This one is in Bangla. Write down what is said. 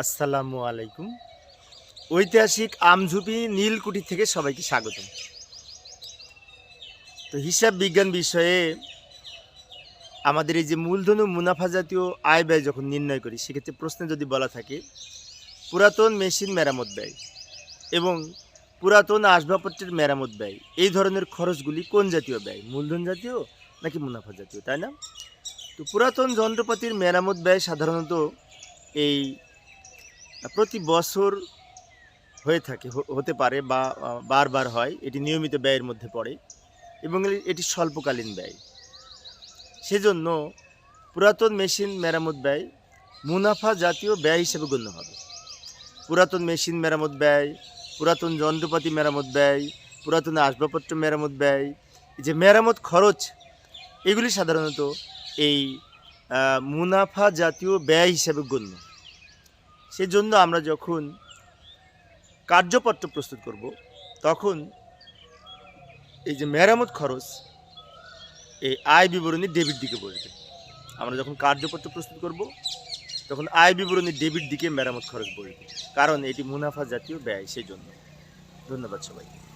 আসসালামু আলাইকুম। ঐতিহাসিক আমঝুপি নীলকুঠি থেকে সবাইকে স্বাগতম। তো হিসাব বিজ্ঞান বিষয়ে আমাদের এই যে মূলধন ও মুনাফা জাতীয় আয় ব্যয় যখন নির্ণয় করি, সেক্ষেত্রে প্রশ্নে যদি বলা থাকে, পুরাতন মেশিন মেরামত ব্যয় এবং পুরাতন আসবাবপত্রের মেরামত ব্যয়, এই ধরনের খরচগুলি কোন জাতীয় ব্যয়? মূলধন জাতীয় নাকি মুনাফা জাতীয়? তাই না? তো পুরাতন যন্ত্রপাতির মেরামত ব্যয় সাধারণত এই প্রতি বছর হয়ে থাকে হতে পারে বা বারবার হয়, এটি নিয়মিত ব্যয়ের মধ্যে পড়ে এবং এটি স্বল্পকালীন ব্যয়। সেজন্য পুরাতন মেশিন মেরামত ব্যয় মুনাফা জাতীয় ব্যয় হিসেবে গণ্য হবে। পুরাতন মেশিন মেরামত ব্যয়, পুরাতন যন্ত্রপাতি মেরামত ব্যয়, পুরাতন আসবাবপত্র মেরামত ব্যয় যে মেরামত খরচ, এগুলি সাধারণত এই মুনাফা জাতীয় ব্যয় হিসেবে গণ্য। সেজন্য আমরা যখন কার্যপত্র প্রস্তুত করব, তখন এই যে মেরামত খরচ, এই আয় বিবরণী ডেবিট দিকে বসবে। আমরা যখন কার্যপত্র প্রস্তুত করব, তখন আয় বিবরণী ডেবিট দিকে মেরামত খরচ বসবে। কারণ এটি মুনাফা জাতীয় ব্যয় সেই জন্য ধন্যবাদ সবাইকে।